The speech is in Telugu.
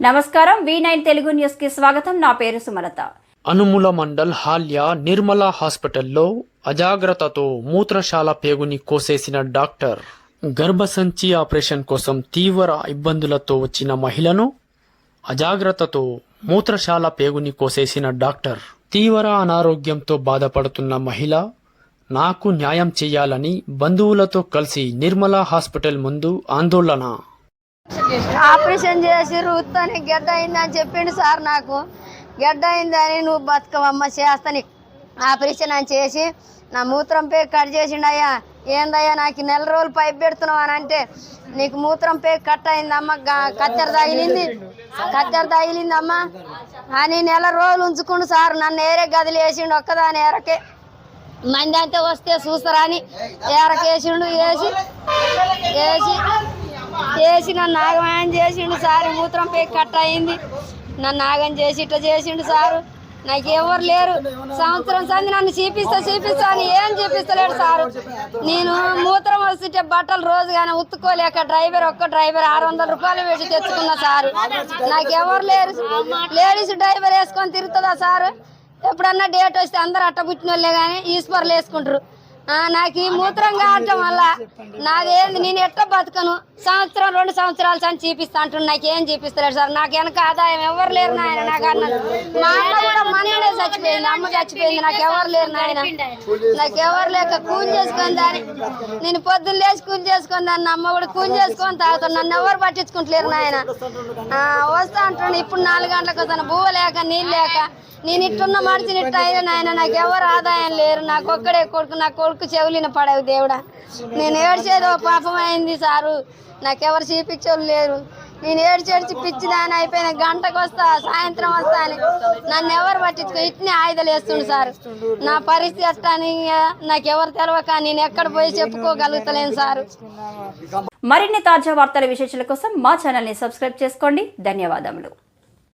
నమస్కారం వి నైన్ తెలుగు న్యూస్కి స్వాగతం. నా పేరు సుమలత. అనుముల మండల్ హాల్యా నిర్మల హాస్పిటల్లో అజాగ్రత్తతో మూత్రశాల పేగుని కోసేసిన డాక్టర్. గర్భసంచి ఆపరేషన్ కోసం తీవ్ర ఇబ్బందులతో వచ్చిన మహిళను అజాగ్రత్తతో మూత్రశాల పేగుని కోసేసిన డాక్టర్. తీవ్ర అనారోగ్యంతో బాధపడుతున్న మహిళ నాకు న్యాయం చేయాలని బంధువులతో కలిసి నిర్మల హాస్పిటల్ ముందు ఆందోళన. ఆపరేషన్ చేసి ఉత్తని గడ్డ అయిందని చెప్పిండు సార్ నాకు. గడ్డ అయిందని నువ్వు బతుకవమ్మ చేస్తాని. ఆపరేషన్ అని చేసి నా మూత్రం పేరు కట్ చేసిండయ్యా. ఏందయ్యా నాకు నెల రోజులు పైప్ పెడుతున్నావు అని అంటే నీకు మూత్రం పేరు కట్ అయిందమ్మ కత్తెర తగిలింది. కత్తెర తగిలిందమ్మ. అని నెల రోజులు ఉంచుకుండు సార్. నన్ను ఏరే గదిలేసిండు ఒక్కదాని ఏరకే. మంది అంతే వస్తే చూస్తారా అని ఏరకేసిండు వేసి వేసి చేసి నన్ను చేసిండు సార్ మూత్రం పే కట్ అయింది. నన్ను నాగం చేసి ఇట్లా చేసిండు సారు. నాకు ఎవరు లేరు. సంవత్సరం సంది నన్ను చూపిస్తా చూపిస్తా అని ఏం చూపిస్తలేడు సారు. నేను మూత్రం వస్తుంటే బట్టలు రోజు కానీ ఉత్తుకోలేక డ్రైవర్ ఒక్క డ్రైవర్ ఆరు వందల రూపాయలు పెట్టి తెచ్చుకున్నా సారు. నాకు ఎవరు లేరు. లేడీస్ డ్రైవర్ వేసుకొని తిరుగుతుందా సారు? ఎప్పుడన్నా డేట్ వస్తే అందరు అట్ట పుట్టిన వాళ్ళే కానీ ఈశ్వర్లు వేసుకుంటారు. నాకు ఈ మూత్రం కావటం వల్ల నాదేంది నేను ఎట్లా బతకను? సంవత్సరం రెండు సంవత్సరాలు అని చూపిస్తా అంటున్నా నాకేం చూపిస్తలేడు సార్? నాకు వెనక ఆదాయం ఎవరు లేరు నాయన నాకు అన్నది మా అమ్మ చచ్చిపోయింది అమ్మ చచ్చిపోయింది నాకు ఎవరు లేరు నాయన. నాకు ఎవరు లేక కూని చేసుకొని దాని నేను పొద్దున్న లేచి కూని చేసుకొని దాన్ని అమ్మ కూడా కూని చేసుకొని తాగుతాను. నన్ను ఎవరు పట్టించుకుంటలేరు నాయన. వస్తా అంటున్నాను ఇప్పుడు నాలుగు గంటలకు వస్తాను. బువ్వ లేక నీళ్ళు లేక నేను ఇట్టున్న మనిషిని ఇట్ట నాయన నాకు ఎవరు ఆదాయం లేరు. నాకు ఒక్కడే కొడుకు నా కొడుకు చెవులిన పడవు దేవుడా. నేను ఏడ్చేదో పాపం అయింది సారు. నాకెవరు చూపించోళ్ళు లేరు. నేను ఏడ్చేడ్చి పిచ్చిదాని అయిపోయిన గంటకు వస్తా సాయంత్రం వస్తా అని నన్ను ఎవరు పట్టించుకో? ఇట్నే ఆయుధాలు వేస్తుండు సార్. నా పరిస్థితి ఎట్లా నాకు నాకెవరు తెలవక నేను ఎక్కడ పోయి చెప్పుకోగలుగుతలేను సారు. మరిన్ని తాజా వార్తల విశేషాల కోసం మా ఛానల్ని సబ్స్క్రైబ్ చేసుకోండి. ధన్యవాదములు.